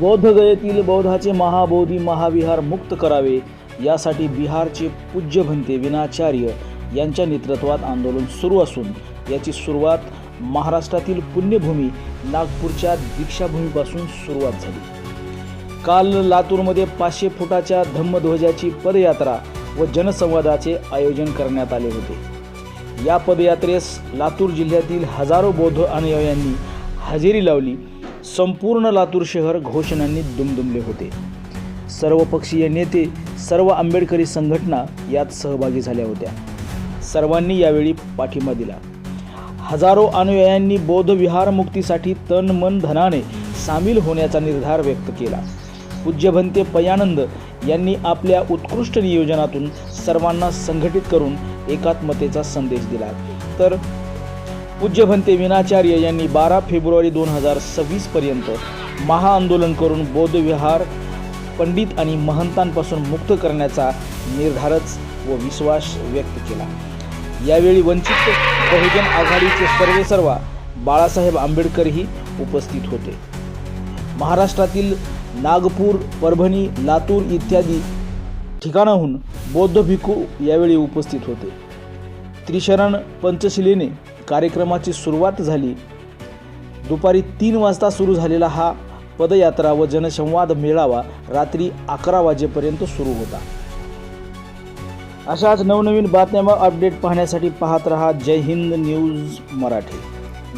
बौद्धगयेतील बौद्धाचे महाबोधी महाविहार मुक्त करावे यासाठी बिहारचे पूज्य भंते विनाचार्य यांच्या नेतृत्वात आंदोलन सुरू असून याची सुरुवात महाराष्ट्रातील पुण्यभूमी नागपूरच्या दीक्षाभूमीपासून सुरुवात झाली. काल लातूरमध्ये पाचशे फुटाच्या धम्मध्वजाची पदयात्रा व जनसंवादाचे आयोजन करण्यात आले होते. या पदयात्रेस लातूर जिल्ह्यातील हजारो बौद्ध अनुयायांनी हजेरी लावली संपूर्ण लातूर शहर घोषणांनी दुमदुमले होते. सर्वपक्षीय नेते सर्व आंबेडकरी संघटना यात सहभागी झाल्या होत्या. सर्वांनी यावेळी पाठिंबा दिला. हजारो अनुयायांनी बौद्ध विहार मुक्तीसाठी तन मन धनाने सामील होण्याचा निर्धार व्यक्त केला. पूज्यभंते पयानंद यांनी आपल्या उत्कृष्ट नियोजनातून सर्वांना संघटित करून एकात्मतेचा संदेश दिला. तर पूज्यभंते विनाचार्य यांनी बारा फेब्रुवारी दोन हजार सव्वीस पर्यंत महाआंदोलन करून बौद्ध विहार पंडित आणि महंतांपासून मुक्त करण्याचा निर्धारच व विश्वास व्यक्त केला. यावेळी वंचित बहुजन आघाडीचे सर्वे सर्वा बाळासाहेब आंबेडकरही उपस्थित होते. महाराष्ट्रातील नागपूर परभणी लातूर इत्यादी ठिकाणाहून बौद्ध भिक्खू यावेळी उपस्थित होते. त्रिशरण पंचशिलेने कार्यक्रमाची सुरुवात झाली. दुपारी तीन वाजता सुरू झालेला हा पदयात्रा व जनसंवाद मेळावा रात्री अकरा वाजेपर्यंत सुरू होता. अशाच नवनवीन बातम्या व अपडेट पाहण्यासाठी पाहत रहा जय हिंद न्यूज मराठी.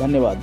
धन्यवाद.